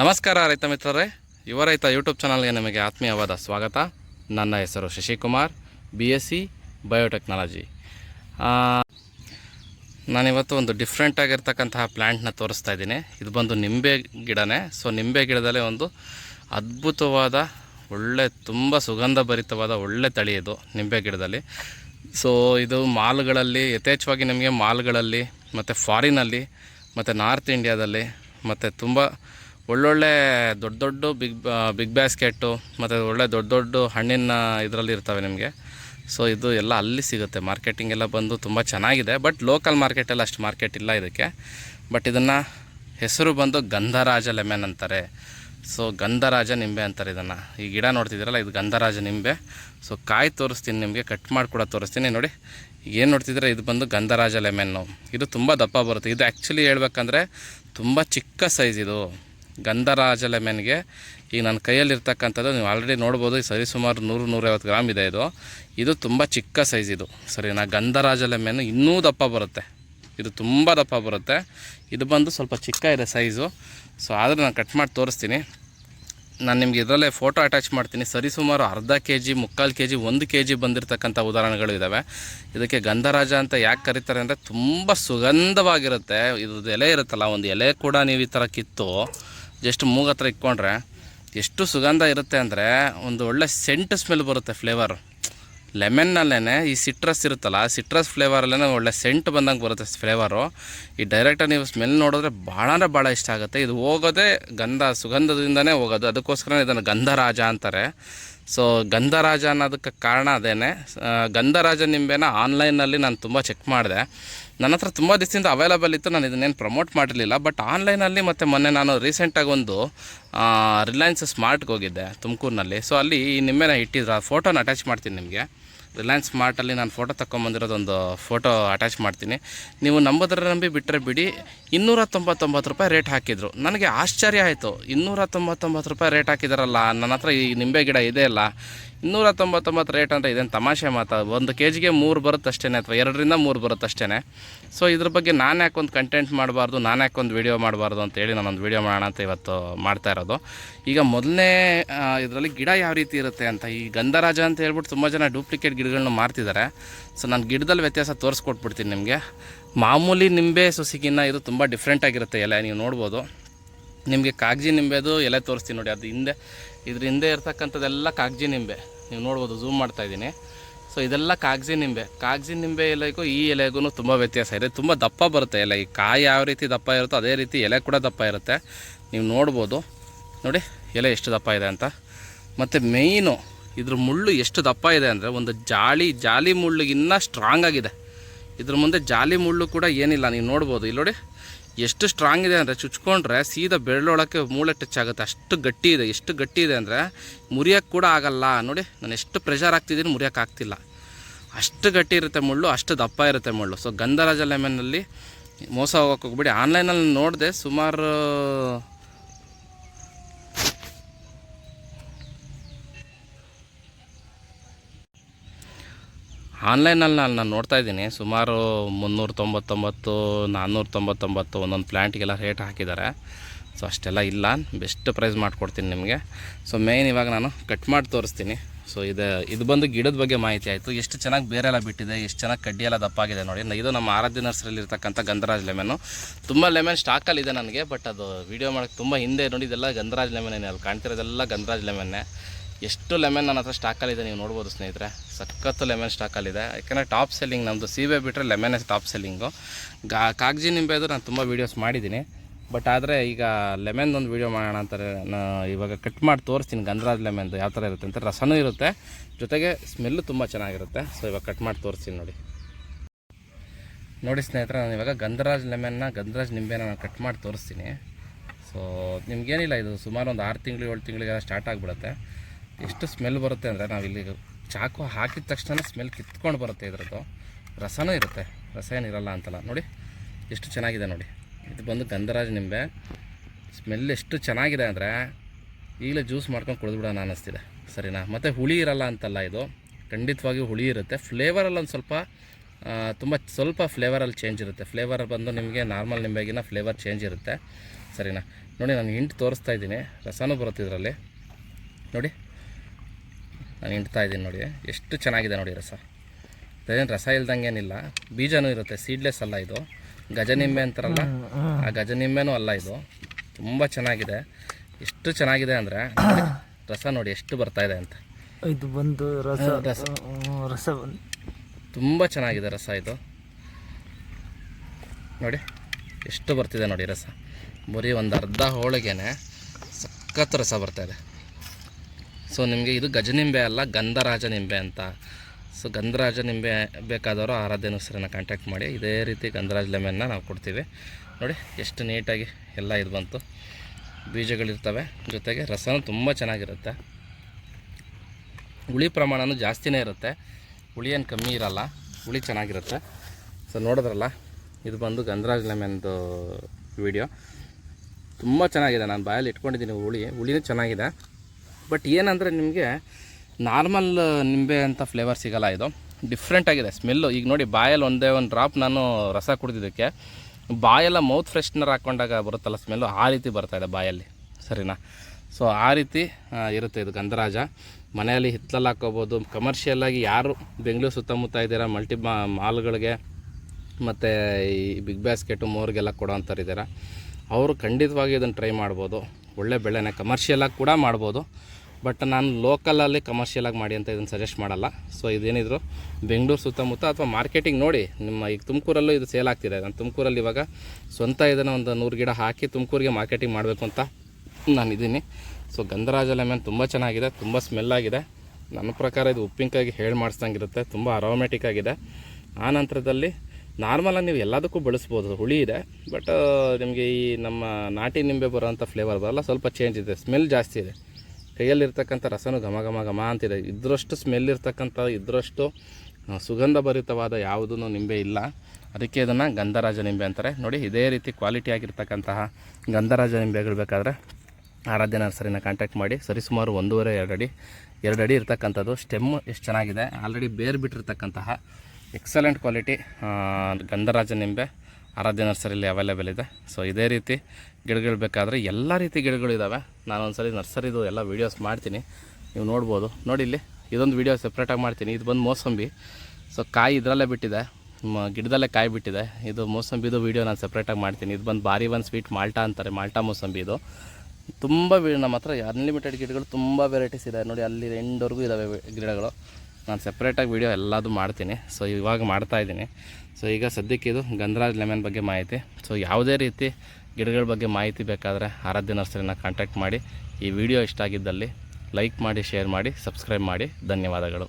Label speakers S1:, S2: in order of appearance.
S1: ನಮಸ್ಕಾರ ರೈತ ಮಿತ್ರರೇ. ಯುವ ರೈತ ಯೂಟ್ಯೂಬ್ ಚಾನಲ್ಗೆ ನಿಮಗೆ ಆತ್ಮೀಯವಾದ ಸ್ವಾಗತ. ನನ್ನ ಹೆಸರು Shashikumar B S C biotechnology ನಾನಿವತ್ತು ಒಂದು ಡಿಫ್ರೆಂಟ್ ಆಗಿರ್ತಕ್ಕಂತಹ ಪ್ಲ್ಯಾಂಟ್ನ ತೋರಿಸ್ತಾ ಇದ್ದೀನಿ. ಇದು ಬಂದು ನಿಂಬೆ ಗಿಡನೇ. ಸೊ ನಿಂಬೆ ಗಿಡದಲ್ಲೇ ಒಂದು ಅದ್ಭುತವಾದ, ಒಳ್ಳೆ, ತುಂಬ ಸುಗಂಧ ಭರಿತವಾದ ಒಳ್ಳೆ ತಳಿ ಇದು ನಿಂಬೆ ಗಿಡದಲ್ಲಿ. ಸೊ ಇದು ಮಾಲ್ಗಳಲ್ಲಿ, ಯಥೇಚ್ಛವಾಗಿ ನಿಮಗೆ ಮಾಲ್ಗಳಲ್ಲಿ, ಮತ್ತು ಫಾರಿನಲ್ಲಿ ಮತ್ತು ನಾರ್ತ್ ಇಂಡಿಯಾದಲ್ಲಿ ಮತ್ತು ತುಂಬ ಒಳ್ಳೊಳ್ಳೆ ದೊಡ್ಡ ದೊಡ್ಡ ಬಿಗ್ ಬಿಗ್ ಬ್ಯಾಸ್ಕೆಟ್ಟು ಮತ್ತು ಒಳ್ಳೆ ದೊಡ್ಡ ದೊಡ್ಡ ಹಣ್ಣಿನ ಇದರಲ್ಲಿ ಇರ್ತವೆ ನಿಮಗೆ. ಸೊ ಇದು ಎಲ್ಲ ಅಲ್ಲಿ ಸಿಗುತ್ತೆ. ಮಾರ್ಕೆಟಿಂಗ್ ಎಲ್ಲ ಬಂದು ತುಂಬ ಚೆನ್ನಾಗಿದೆ. ಬಟ್ ಲೋಕಲ್ ಮಾರ್ಕೆಟಲ್ಲಿ ಅಷ್ಟು ಮಾರ್ಕೆಟ್ ಇಲ್ಲ ಇದಕ್ಕೆ. ಬಟ್ ಇದನ್ನು ಹೆಸರು ಬಂದು ಗಂಧರಾಜ ಲೆಮೆನ್ ಅಂತಾರೆ. ಸೊ ಗಂಧರಾಜ ನಿಂಬೆ ಅಂತಾರೆ ಇದನ್ನು. ಈ ಗಿಡ ನೋಡ್ತಿದ್ದೀರಲ್ಲ, ಇದು ಗಂಧರಾಜ ನಿಂಬೆ. ಸೊ ಕಾಯಿ ತೋರಿಸ್ತೀನಿ ನಿಮಗೆ ಕಟ್ ಮಾಡಿ ಕೂಡ ತೋರಿಸ್ತೀನಿ. ನೋಡಿ, ಏನು ನೋಡ್ತಿದ್ರೆ ಇದು ಬಂದು ಗಂಧರಾಜ ಲೆಮೆನ್ನು. ಇದು ತುಂಬ ದಪ್ಪ ಬರುತ್ತೆ. ಇದು ಆ್ಯಕ್ಚುಲಿ ಹೇಳ್ಬೇಕಂದ್ರೆ ತುಂಬ ಚಿಕ್ಕ ಸೈಜ್ ಇದು. ಗಂಧರಾಜ ಮೆನ್ಗೆ ಈಗ ನನ್ನ ಕೈಯಲ್ಲಿರ್ತಕ್ಕಂಥದ್ದು ನೀವು ಆಲ್ರೆಡಿ ನೋಡ್ಬೋದು ಸರಿ ಸರಿಸುಮಾರು ನೂರು, ನೂರೈವತ್ತು ಗ್ರಾಮ್ ಇದೆ ಇದು. ಇದು ತುಂಬ ಚಿಕ್ಕ ಸೈಜ್ ಇದು. ಸರಿನಾ ಗಂಧರಾಜ ಮೆನ್ ಇನ್ನೂ ದಪ್ಪ ಬರುತ್ತೆ. ಇದು ತುಂಬ ದಪ್ಪ ಬರುತ್ತೆ. ಇದು ಬಂದು ಸ್ವಲ್ಪ ಚಿಕ್ಕ ಇದೆ ಸೈಜು. ಸೊ, ಆದರೆ ನಾನು ಕಟ್ ಮಾಡಿ ತೋರಿಸ್ತೀನಿ. ನಾನು ನಿಮ್ಗೆ ಇದರಲ್ಲೇ ಫೋಟೋ ಅಟ್ಯಾಚ್ ಮಾಡ್ತೀನಿ. ಸರಿಸುಮಾರು ಅರ್ಧ ಕೆ ಜಿ ಮುಕ್ಕಾಲು ಕೆ ಜಿ ಒಂದು ಕೆ ಜಿ ಬಂದಿರತಕ್ಕಂಥ ಉದಾಹರಣೆಗಳು ಇದ್ದಾವೆ ಇದಕ್ಕೆ ಗಂಧರಾಜ ಅಂತ ಯಾಕೆ ಕರೀತಾರೆ ಅಂದರೆ ತುಂಬ ಸುಗಂಧವಾಗಿರುತ್ತೆ. ಇದು ಎಲೆ ಇರುತ್ತಲ್ಲ, ಒಂದು ಎಲೆ ಕೂಡ ನೀವು ಈ ಥರ ಕಿತ್ತು. ಜಸ್ಟ್ ಮೂಗ ಹತ್ರ ಇಟ್ಕೊಂಡ್ರೆ ಎಷ್ಟು ಸುಗಂಧ ಇರುತ್ತೆ ಅಂದರೆ ಒಂದು ಒಳ್ಳೆ ಸೆಂಟ್ ಸ್ಮೆಲ್ ಬರುತ್ತೆ ಫ್ಲೇವರ್ ಲೆಮನ್ನಲ್ಲೇ ಈ ಸಿಟ್ರಸ್ ಇರುತ್ತಲ್ಲ ಸಿಟ್ರಸ್ ಫ್ಲೇವರಲ್ಲೇ ಒಳ್ಳೆ ಸೆಂಟ್ ಬಂದಂಗೆ ಬರುತ್ತೆ ಫ್ಲೇವರು ಈ ಡೈರೆಕ್ಟಾಗಿ ನೀವು ಸ್ಮೆಲ್ ನೋಡಿದ್ರೆ ಭಾಳ ಅಂದರೆ ಭಾಳ ಇಷ್ಟ ಆಗುತ್ತೆ. ಇದು ಹೋಗೋದೇ ಗಂಧ, ಸುಗಂಧದಿಂದನೇ ಹೋಗೋದು. ಅದಕ್ಕೋಸ್ಕರ ಇದನ್ನು ಗಂಧರಾಜ ಅಂತಾರೆ. ಸೊ ಗಂಧರಾಜ ಅನ್ನೋದಕ್ಕೆ ಕಾರಣ ಅದೇನೆ. ಗಂಧರಾಜ ನಿಂಬೆನ ಆನ್ಲೈನಲ್ಲಿ ನಾನು ತುಂಬ ಚೆಕ್ ಮಾಡಿದೆ. ನನ್ನ ಹತ್ರ ತುಂಬ ದಿವಸದಿಂದ ಅವೈಲಬಲ್ ಇತ್ತು, ನಾನು ಇದನ್ನೇನು ಪ್ರಮೋಟ್ ಮಾಡಿರಲಿಲ್ಲ. ಬಟ್ ಆನ್ಲೈನಲ್ಲಿ ಮತ್ತು ಮೊನ್ನೆ ನಾನು ರೀಸೆಂಟಾಗಿ ಒಂದು ರಿಲಯನ್ಸ್ ಸ್ಮಾರ್ಟ್ಗೆ ಹೋಗಿದ್ದೆ ತುಮಕೂರಿನಲ್ಲಿ. ಸೊ ಅಲ್ಲಿ ಈ ನಿಂಬೆನ ಇಟ್ಟಿದ್ರು, ಆ ಫೋಟೋನ ಅಟ್ಯಾಚ್ ಮಾಡ್ತೀನಿ ನಿಮಗೆ. ರಿಲಯನ್ಸ್ ಮಾರ್ಟಲ್ಲಿ ನಾನು ಫೋಟೋ ತಗೊಂಬಂದಿರೋದೊಂದು ಫೋಟೋ ಅಟ್ಯಾಚ್ ಮಾಡ್ತೀನಿ. ನೀವು ನಂಬೋದ್ರ ನಂಬಿ ಬಿಟ್ಟರೆ ಬಿಡಿ ಇನ್ನೂರ ತೊಂಬತ್ತೊಂಬತ್ತು ರೂಪಾಯಿ ರೇಟ್ ಹಾಕಿದ್ರು. ನನಗೆ ಆಶ್ಚರ್ಯ ಆಯಿತು. ಇನ್ನೂರ ತೊಂಬತ್ತೊಂಬತ್ತು ರೂಪಾಯಿ ರೇಟ್ ಹಾಕಿದಾರಲ್ಲ, ನನ್ನ ಹತ್ರ ಈ ನಿಂಬೆ ಗಿಡ ಇದೆ ಅಲ್ಲ ಇನ್ನೂರ ತೊಂಬತ್ತೊಂಬತ್ತು ರೇಟ್ ಅಂದರೆ ಇದೇನು ತಮಾಷೆ ಮಾತಾ? ಒಂದು ಕೆ ಜಿಗೆ ಮೂರು ಬರುತ್ತಷ್ಟೇ ಅಥವಾ ಎರಡರಿಂದ ಮೂರು ಬರುತ್ತಷ್ಟೇ ಸೊ ಇದ್ರ ಬಗ್ಗೆ ನಾನು ಯಾಕೊಂದು ಕಂಟೆಂಟ್ ಮಾಡಬಾರ್ದು, ನಾನು ಯಾಕೆ ಒಂದು ವೀಡಿಯೋ ಮಾಡಬಾರ್ದು ಅಂತೇಳಿ ನಾನೊಂದು ವೀಡಿಯೋ ಮಾಡೋಣ ಅಂತ ಇವತ್ತು ಮಾಡ್ತಾ ಇರೋದು. ಈಗ ಮೊದಲನೇ ಇದರಲ್ಲಿ ಗಿಡ ಯಾವ ರೀತಿ ಇರುತ್ತೆ ಅಂತ, ಈ ಗಂಧರಾಜ ಅಂತ ಹೇಳ್ಬಿಟ್ಟು ತುಂಬ ಜನ ಡೂಪ್ಲಿಕೇಟ್ ಗಿಡಗಳನ್ನ ಮಾರ್ತಿದ್ದಾರೆ ಸೊ ನಾನು ಗಿಡದಲ್ಲಿ ವ್ಯತ್ಯಾಸ ತೋರಿಸ್ಕೊಟ್ಬಿಡ್ತೀನಿ ನಿಮಗೆ. ಮಾಮೂಲಿ ನಿಂಬೆ ಸೊಸಿಗಿನ್ನ ಇದು ತುಂಬ ಡಿಫ್ರೆಂಟ್ ಆಗಿರುತ್ತೆ ಎಲೆ, ನೀವು ನೋಡ್ಬೋದು. ನಿಮಗೆ ಕಾಗಜಿ ನಿಂಬೆದು ಎಲೆ ತೋರಿಸ್ತೀನಿ ನೋಡಿ, ಅದು ಹಿಂದೆ, ಇದ್ರ ಹಿಂದೆ ಇರ್ತಕ್ಕಂಥದ್ದೆಲ್ಲ ಕಾಗಜಿ ನಿಂಬೆ. ನೀವು ನೋಡ್ಬೋದು ಝೂಮ್ ಮಾಡ್ತಾ ಇದ್ದೀನಿ. ಸೊ ಇದೆಲ್ಲ ಕಾಗಜಿ ನಿಂಬೆ. ಕಾಗಜಿ ನಿಂಬೆ ಎಲೆಗೂ ಈ ಎಲೆಗೂ ತುಂಬ ವ್ಯತ್ಯಾಸ ಇದೆ. ತುಂಬ ದಪ್ಪ ಬರುತ್ತೆ ಎಲೆ. ಈ ಕಾಯಿ ಯಾವ ರೀತಿ ದಪ್ಪ ಇರುತ್ತೋ ಅದೇ ರೀತಿ ಎಲೆ ಕೂಡ ದಪ್ಪ ಇರುತ್ತೆ. ನೀವು ನೋಡ್ಬೋದು. ನೋಡಿ, ಎಲೆ ಎಷ್ಟು ದಪ್ಪ ಇದೆ ಅಂತ. ಮತ್ತು ಮೇಯ್ನು ಇದ್ರ ಮುಳ್ಳು ಎಷ್ಟು ದಪ್ಪ ಇದೆ ಅಂದರೆ ಒಂದು ಜಾಲಿ ಜಾಲಿ ಮುಳ್ಳಿಗಿನ್ನ ಸ್ಟ್ರಾಂಗ್ ಆಗಿದೆ. ಇದ್ರ ಮುಂದೆ ಜಾಲಿ ಮುಳ್ಳು ಕೂಡ ಏನಿಲ್ಲ. ನೀವು ನೋಡ್ಬೋದು. ಇಲ್ಲಿ ನೋಡಿ ಎಷ್ಟು ಸ್ಟ್ರಾಂಗ್ ಇದೆ ಅಂದರೆ ಚುಚ್ಕೊಂಡ್ರೆ ಸೀದಾ ಬೆರಳೊಳಕ್ಕೆ ಮೂಳೆ ಟಚ್ ಆಗುತ್ತೆ. ಅಷ್ಟು ಗಟ್ಟಿ ಇದೆ, ಎಷ್ಟು ಗಟ್ಟಿ ಇದೆ ಅಂದರೆ ಮುರಿಯೋಕ್ಕೆ ಕೂಡ ಆಗಲ್ಲ. ನೋಡಿ, ನಾನು ಎಷ್ಟು ಪ್ರೆಷರ್ ಆಗ್ತಿದ್ದೀನಿ ಮುರಿಯೋಕ್ಕಾಗ್ತಿಲ್ಲ ಅಷ್ಟು ಗಟ್ಟಿ ಇರುತ್ತೆ ಮುಳ್ಳು, ಅಷ್ಟು ದಪ್ಪ ಇರುತ್ತೆ ಮುಳ್ಳು. ಸೊ ಗಂಧರಾಜ ಲೆಮನ್ನಲ್ಲಿ ಮೋಸ ಹೋಗೋಕೆ ಹೋಗ್ಬಿಡಿ. ಆನ್ಲೈನಲ್ಲಿ ನೋಡಿದೆ ಸುಮಾರು ಆನ್ಲೈನಲ್ಲಿ ನಾನು ನಾನು ನೋಡ್ತಾ ಇದ್ದೀನಿ. ಸುಮಾರು ಮುನ್ನೂರ ತೊಂಬತ್ತೊಂಬತ್ತು ನಾನ್ನೂರ ತೊಂಬತ್ತೊಂಬತ್ತು ಒಂದೊಂದು ಪ್ಲ್ಯಾಂಟಿಗೆಲ್ಲ ರೇಟ್ ಹಾಕಿದ್ದಾರೆ. ಸೊ ಅಷ್ಟೆಲ್ಲ ಇಲ್ಲ. ಬೆಸ್ಟ್ ಪ್ರೈಸ್ ಮಾಡಿಕೊಡ್ತೀನಿ ನಿಮಗೆ. ಸೊ ಮೇಯ್ನ್ ಇವಾಗ ನಾನು ಕಟ್ ಮಾಡಿ ತೋರಿಸ್ತೀನಿ. ಸೊ ಇದು ಇದು ಬಂದು ಗಿಡದ ಬಗ್ಗೆ ಮಾಹಿತಿ ಆಯಿತು. ಎಷ್ಟು ಚೆನ್ನಾಗಿ ಬೇರೆ ಎಲ್ಲ ಬಿಟ್ಟಿದೆ, ಎಷ್ಟು ಚೆನ್ನಾಗಿ ಕಡ್ಡಿ ಎಲ್ಲ ದಪ್ಪಾಗಿದೆ ನೋಡಿ. ಇದು ನಮ್ಮ ಆರಾಧ್ಯ ನರ್ಸರಿಯಲ್ಲಿ ಇರ್ತಕ್ಕಂಥ ಗಂಧರಾಜ್ ಲೆಮನ್ನು ತುಂಬ ಸ್ಟಾಕಲ್ಲಿ ಇದೆ ನನಗೆ ಬಟ್ ಅದು ವೀಡಿಯೋ ಮಾಡೋಕ್ಕೆ ತುಂಬ ಹಿಂದೆ ನೋಡಿ. ಇದೆಲ್ಲ ಗಂಧರಾಜ್ ಲೆಮನ್ನೇ ಅಲ್ಲಿ ಕಾಣ್ತಿರೋದೆಲ್ಲ ಗಂಧರಾಜ್ ಲೆಮನ್ನೇ. ಎಷ್ಟು ಲೆಮನ್ ನನ್ನ ಹತ್ರ ಸ್ಟಾಕಲ್ಲಿದೆ ನೀವು ನೋಡ್ಬೋದು ಸ್ನೇಹಿತರೆ. ಸಖತ್ತು ಲೆಮನ್ ಸ್ಟಾಕಲ್ಲಿದೆ ಯಾಕಂದರೆ ಟಾಪ್ ಸೆಲ್ಲಿಂಗ್ ನಮ್ಮದು ಸೀಬೆ ಬಿಟ್ಟರೆ ಲೆಮನ್ ಟಾಪ್ ಸೆಲ್ಲಿಂಗು ಗಾ, ಕಾಗಜಿ ನಿಂಬೆದು ನಾನು ತುಂಬ ವೀಡಿಯೋಸ್ ಮಾಡಿದ್ದೀನಿ. ಬಟ್ ಆದರೆ ಈಗ ಲೆಮನ್ ಒಂದು ವೀಡಿಯೋ ಮಾಡೋಣ ಅಂತಾರೆ ಇವಾಗ ಕಟ್ ಮಾಡಿ ತೋರಿಸ್ತೀನಿ, ಗಂಧರಾಜ್ ಲೆಮನ್ದು ಯಾವ ಥರ ಇರುತ್ತೆ ಅಂತ. ರಸನೂ ಇರುತ್ತೆ, ಜೊತೆಗೆ ಸ್ಮೆಲ್ಲು ತುಂಬ ಚೆನ್ನಾಗಿರುತ್ತೆ. ಸೊ ಇವಾಗ ಕಟ್ ಮಾಡಿ ತೋರಿಸ್ತೀನಿ ನೋಡಿ. ನೋಡಿ ಸ್ನೇಹಿತರೆ, ನಾನು ಇವಾಗ ಗಂಧರಾಜ್ ಲೆಮನ್ನ ಗಂಧರಾಜ್ ನಿಂಬೆನ ನಾನು ಕಟ್ ಮಾಡಿ ತೋರಿಸ್ತೀನಿ. ಸೊ ನಿಮ್ಗೇನಿಲ್ಲ, ಇದು ಸುಮಾರು ಒಂದು ಆರು ತಿಂಗಳು, ಏಳು ತಿಂಗಳಿಗೆಲ್ಲ ಸ್ಟಾರ್ಟ್ ಆಗಿಬಿಡುತ್ತೆ. ಎಷ್ಟು ಸ್ಮೆಲ್ ಬರುತ್ತೆ ಅಂದರೆ ನಾವಿಲ್ಲಿ ಚಾಕು ಹಾಕಿದ ತಕ್ಷಣ ಸ್ಮೆಲ್ ಕಿತ್ಕೊಂಡು ಬರುತ್ತೆ ಇದರದ್ದು. ರಸನೂ ಇರುತ್ತೆ. ರಸ ಏನಿರಲ್ಲ ಅಂತಲ್ಲ. ನೋಡಿ, ಎಷ್ಟು ಚೆನ್ನಾಗಿದೆ ನೋಡಿ. ಇದು ಬಂದು ಗಂಧರಾಜ ನಿಂಬೆ. ಸ್ಮೆಲ್ ಎಷ್ಟು ಚೆನ್ನಾಗಿದೆ ಅಂದರೆ ಈಗಲೇ ಜ್ಯೂಸ್ ಮಾಡ್ಕೊಂಡು ಕುಡಿದ್ಬಿಡೋಣ ಅನ್ನಿಸ್ತಿದೆ. ಸರಿನಾ? ಮತ್ತು ಹುಳಿ ಇರಲ್ಲ ಅಂತಲ್ಲ ಇದು. ಖಂಡಿತವಾಗಿಯೂ ಹುಳಿ ಇರುತ್ತೆ. ಫ್ಲೇವರಲ್ಲಿ ಒಂದು ಸ್ವಲ್ಪ ತುಂಬ ಸ್ವಲ್ಪ ಫ್ಲೇವರಲ್ಲಿ ಚೇಂಜ್ ಇರುತ್ತೆ. ಫ್ಲೇವರ್ ಬಂದು ನಿಮಗೆ ನಾರ್ಮಲ್ ನಿಂಬೆಗಿನ ಫ್ಲೇವರ್ ಚೇಂಜ್ ಇರುತ್ತೆ. ಸರಿನಾ? ನೋಡಿ, ನಾನು ಹಿಂಟ್ ತೋರಿಸ್ತಾ ಇದ್ದೀನಿ. ರಸನೂ ಬರುತ್ತೆ ಇದರಲ್ಲಿ. ನೋಡಿ. ನಾನು ಹಿಂಡ್ತಾ ಇದ್ದೀನಿ ನೋಡಿ. ಎಷ್ಟು ಚೆನ್ನಾಗಿದೆ ನೋಡಿ ರಸ. ಅದೇನು ರಸ ಇಲ್ದಂಗೇನಿಲ್ಲ ಬೀಜನೂ ಇರುತ್ತೆ ಸೀಡ್ಲೆಸ್ ಅಲ್ಲ ಇದು. ಗಜನಿಂಬೆ ಅಂತಾರಲ್ಲ ಆ ಗಜನಿಂಬೆನೂ ಅಲ್ಲ ಇದು. ತುಂಬ ಚೆನ್ನಾಗಿದೆ. ಎಷ್ಟು ಚೆನ್ನಾಗಿದೆ ಅಂದರೆ ರಸ ನೋಡಿ ಎಷ್ಟು ಬರ್ತಾ ಇದೆ ಅಂತ.
S2: ಇದು ಬಂದು ರಸ
S1: ರಸ.
S2: ರಸ ಬಂದು.
S1: ತುಂಬ ಚೆನ್ನಾಗಿದೆ ರಸ ಇದು. ನೋಡಿ ಎಷ್ಟು ಬರ್ತಿದೆ ನೋಡಿ ರಸ. ಬರೀ ಒಂದು ಅರ್ಧ ಹೋಳಿಗೆನೆ ಸಖತ್ ರಸ ಬರ್ತಾಯಿದೆ ಸೊ ನಿಮಗೆ ಇದು ಗಜನಿಂಬೆ ಅಲ್ಲ, ಗಂಧರಾಜ ನಿಂಬೆ ಅಂತ. ಸೊ ಗಂಧರಾಜ ನಿಂಬೆ ಬೇಕಾದವರು ಆರಾಧ್ಯ ಹೆಸರನ್ನು ಕಾಂಟ್ಯಾಕ್ಟ್ ಮಾಡಿ, ಇದೇ ರೀತಿ ಗಂಧರಾಜ ಲೆಮೆನ್ನ ನಾವು ಕೊಡ್ತೀವಿ. ನೋಡಿ, ಎಷ್ಟು ನೀಟಾಗಿ ಎಲ್ಲ ಇದು ಬಂತು. ಬೀಜಗಳಿರ್ತವೆ, ಜೊತೆಗೆ ರಸನೂ ತುಂಬ ಚೆನ್ನಾಗಿರುತ್ತೆ. ಹುಳಿ ಪ್ರಮಾಣನೂ ಜಾಸ್ತಿನೇ ಇರುತ್ತೆ. ಹುಳಿ ಏನು ಕಮ್ಮಿ ಇರಲ್ಲ, ಹುಳಿ ಚೆನ್ನಾಗಿರುತ್ತೆ. ಸೊ ನೋಡಿದ್ರಲ್ಲ, ಇದು ಬಂದು ಗಂಧರಾಜ ಲೆಮೆನ್ದು ವಿಡಿಯೋ ತುಂಬ ಚೆನ್ನಾಗಿದೆ, ನಾನು ಬಾಯಲ್ಲಿ ಇಟ್ಕೊಂಡಿದ್ದೀನಿ ಹುಳಿ. ಹುಳಿನೂ ಚೆನ್ನಾಗಿದೆ. ಬಟ್ ಏನಂದರೆ ನಿಮಗೆ ನಾರ್ಮಲ್ ನಿಂಬೆ ಅಂತ ಫ್ಲೇವರ್ ಸಿಗಲ್ಲ ಇದು. ಡಿಫ್ರೆಂಟ್ ಆಗಿದೆ ಸ್ಮೆಲ್ಲು ಈಗ ನೋಡಿ ಬಾಯಲ್ಲಿ ಒಂದೇ ಒಂದು ಡ್ರಾಪ್ ನಾನು ರಸ ಕುಡಿದಿದ್ದಕ್ಕೆ. ಬಾಯೆಲ್ಲ ಮೌತ್ ಫ್ರೆಶ್ನರ್ ಹಾಕ್ಕೊಂಡಾಗ ಬರುತ್ತಲ್ಲ ಸ್ಮೆಲ್ಲು ಆ ರೀತಿ ಬರ್ತಾ ಇದೆ ಬಾಯಲ್ಲಿ. ಸರಿನಾ? ಸೊ ಆ ರೀತಿ ಇರುತ್ತೆ ಇದು ಗಂಧರಾಜ. ಮನೆಯಲ್ಲಿ ಹಿತ್ತಲಲ್ಲಿ ಹಾಕ್ಕೋಬೋದು. ಕಮರ್ಷಿಯಲ್ಲಾಗಿ ಯಾರು ಬೆಂಗಳೂರು ಸುತ್ತಮುತ್ತ ಇದ್ದೀರಾ? ಮಲ್ಟಿ ಮಾಲ್ಗಳಿಗೆ ಮತ್ತು ಈ ಬಿಗ್ ಬ್ಯಾಸ್ಕೆಟು ಮೋರ್ಗೆಲ್ಲ ಕೊಡೋಂಥವ್ರು ಇದ್ದಾರೆ? ಅವರು ಖಂಡಿತವಾಗಿ ಇದನ್ನು ಟ್ರೈ ಮಾಡ್ಬೋದು. ಒಳ್ಳೆ ಬೆಳೆನೇ ಕಮರ್ಷಿಯಲಾಗಿ ಕೂಡ ಮಾಡ್ಬೋದು. ಬಟ್ ನಾನು ಲೋಕಲಲ್ಲಿ ಕಮರ್ಷಿಯಲಾಗಿ ಮಾಡಿ ಅಂತ ಇದನ್ನು ಸಜೆಸ್ಟ್ ಮಾಡಲ್ಲ. ಸೊ ಇದೇನಿದ್ರು? ಬೆಂಗಳೂರು ಸುತ್ತಮುತ್ತ ಅಥವಾ ಮಾರ್ಕೆಟಿಂಗ್ ನೋಡಿ, ನಿಮ್ಮ ಈಗ ತುಮಕೂರಲ್ಲೂ ಇದು ಸೇಲ್ ಆಗ್ತಿದೆ. ನಾನು ತುಮಕೂರಲ್ಲಿ ಇವಾಗ ಸ್ವಂತ ಇದನ್ನು ಒಂದು ನೂರು ಗಿಡ ಹಾಕಿ ತುಮಕೂರಿಗೆ ಮಾರ್ಕೆಟಿಂಗ್ ಮಾಡಬೇಕು ಅಂತ ನಾನಿದ್ದೀನಿ ಸೊ ಗಂಧರಾಜ ಲೆಮನ್ ತುಂಬ ಚೆನ್ನಾಗಿದೆ, ತುಂಬ ಸ್ಮೆಲ್ ಆಗಿದೆ. ನನ್ನ ಪ್ರಕಾರ ಇದು ಉಪ್ಪಿನಕಾಯಿಗೆ ಹೇಳಿ ಮಾಡಿಸ್ದಂಗಿರುತ್ತೆ ತುಂಬ ಅರೋಮೆಟಿಕ್ ಆಗಿದೆ. ಆ ನಂತರದಲ್ಲಿ ನಾರ್ಮಲಾಗಿ ನೀವು ಎಲ್ಲದಕ್ಕೂ ಬಳಸ್ಬೋದು, ಹುಳಿ ಇದೆ. ಬಟ್ ನಿಮಗೆ ಈ ನಮ್ಮ ನಾಟಿ ನಿಂಬೆ ಬರೋವಂಥ ಫ್ಲೇವರ್ ಬರಲ್ಲ, ಸ್ವಲ್ಪ ಚೇಂಜ್ ಇದೆ ಸ್ಮೆಲ್ ಜಾಸ್ತಿ ಇದೆ. ಕೈಯಲ್ಲಿರ್ತಕ್ಕಂಥ ರಸನೂ ಘಮ ಘಮ ಘಮ ಅಂತಿದೆ. ಇದ್ರಷ್ಟು ಸ್ಮೆಲ್ ಇರ್ತಕ್ಕಂಥ, ಇದ್ರಷ್ಟು ಸುಗಂಧ ಭರಿತವಾದ ಯಾವುದೂ ನಿಂಬೆ ಇಲ್ಲ. ಅದಕ್ಕೆ ಇದನ್ನು ಗಂಧರಾಜ ನಿಂಬೆ ಅಂತಾರೆ. ನೋಡಿ, ಇದೇ ರೀತಿ ಕ್ವಾಲಿಟಿ ಆಗಿರ್ತಕ್ಕಂತಹ ಗಂಧರಾಜ ನಿಂಬೆಗಳು ಬೇಕಾದರೆ ಆರಾಧ್ಯ ನರ್ಸರಿನ ಕಾಂಟ್ಯಾಕ್ಟ್ ಮಾಡಿ. ಸರಿಸುಮಾರು ಒಂದೂವರೆ ಎರಡು ಅಡಿ ಎರಡು ಅಡಿ ಇರ್ತಕ್ಕಂಥದ್ದು. ಸ್ಟೆಮ್ ಎಷ್ಟು ಚೆನ್ನಾಗಿದೆ. ಆಲ್ರೆಡಿ ಬೇರ್ ಬಿಟ್ಟಿರ್ತಕ್ಕಂತಹ ಎಕ್ಸಲೆಂಟ್ ಕ್ವಾಲಿಟಿ ಗಂಧರಾಜ ನಿಂಬೆ, ಆರಾಧ್ಯ ನರ್ಸರಿಲಿ ಅವೈಲೇಬಲ್ ಇದೆ. ಸೊ ಇದೇ ರೀತಿ ಗಿಡಗಳು ಬೇಕಾದರೆ ಎಲ್ಲ ರೀತಿ ಗಿಡಗಳು ಇದ್ದಾವೆ ನಾನು ಒಂದ್ಸಲಿ ನರ್ಸರಿದು ಎಲ್ಲ ವೀಡಿಯೋಸ್ ಮಾಡ್ತೀನಿ. ನೀವು ನೋಡ್ಬೋದು. ನೋಡಿ ಇಲ್ಲಿ, ಇದೊಂದು ವೀಡಿಯೋ ಸೆಪ್ರೇಟಾಗಿ ಮಾಡ್ತೀನಿ. ಇದು ಬಂದು ಮೋಸಂಬಿ. ಸೊ ಕಾಯಿ ಇದರಲ್ಲೇ ಬಿಟ್ಟಿದೆ. ಗಿಡದಲ್ಲೇ ಕಾಯಿ ಬಿಟ್ಟಿದೆ. ಇದು ಮೋಸಂಬಿದು ವೀಡಿಯೋ ನಾನು ಸಪ್ರೇಟಾಗಿ ಮಾಡ್ತೀನಿ. ಇದು ಬಂದು ಬಾರಿ ಒನ್ ಸ್ವೀಟ್ ಮಾಲ್ಟಾ ಅಂತಾರೆ, ಮಾಲ್ಟಾ ಮೋಸಂಬಿ ಇದು. ತುಂಬ ನಮ್ಮ ಹತ್ರ ಅನ್ಲಿಮಿಟೆಡ್ ಗಿಡಗಳು ತುಂಬ ವೆರೈಟೀಸ್ ಇದೆ. ನೋಡಿ, ಅಲ್ಲಿ ಎಂಡ್ವರೆಗೂ ಇದ್ದಾವೆ ಗಿಡಗಳು. ನಾನು ಸಪ್ರೇಟಾಗಿ ವೀಡಿಯೋ ಎಲ್ಲದು ಮಾಡ್ತೀನಿ. ಸೊ ಇವಾಗ ಮಾಡ್ತಾ ಇದ್ದೀನಿ. ಸೊ ಈಗ ಸದ್ಯಕ್ಕೆ ಇದು ಗಂಧರಾಜ್ ಲೆಮನ್ ಬಗ್ಗೆ ಮಾಹಿತಿ. ಸೊ ಯಾವುದೇ ರೀತಿ ಗಿಡಗಳ ಬಗ್ಗೆ ಮಾಹಿತಿ ಬೇಕಾದರೆ ಆರಾಧ್ಯ ನರ್ಸರಿನ ಕಾಂಟ್ಯಾಕ್ಟ್ ಮಾಡಿ. ಈ ವಿಡಿಯೋ ಇಷ್ಟ ಆಗಿದ್ದಲ್ಲಿ ಲೈಕ್ ಮಾಡಿ ಶೇರ್ ಮಾಡಿ ಸಬ್ಸ್ಕ್ರೈಬ್ ಮಾಡಿ. ಧನ್ಯವಾದಗಳು.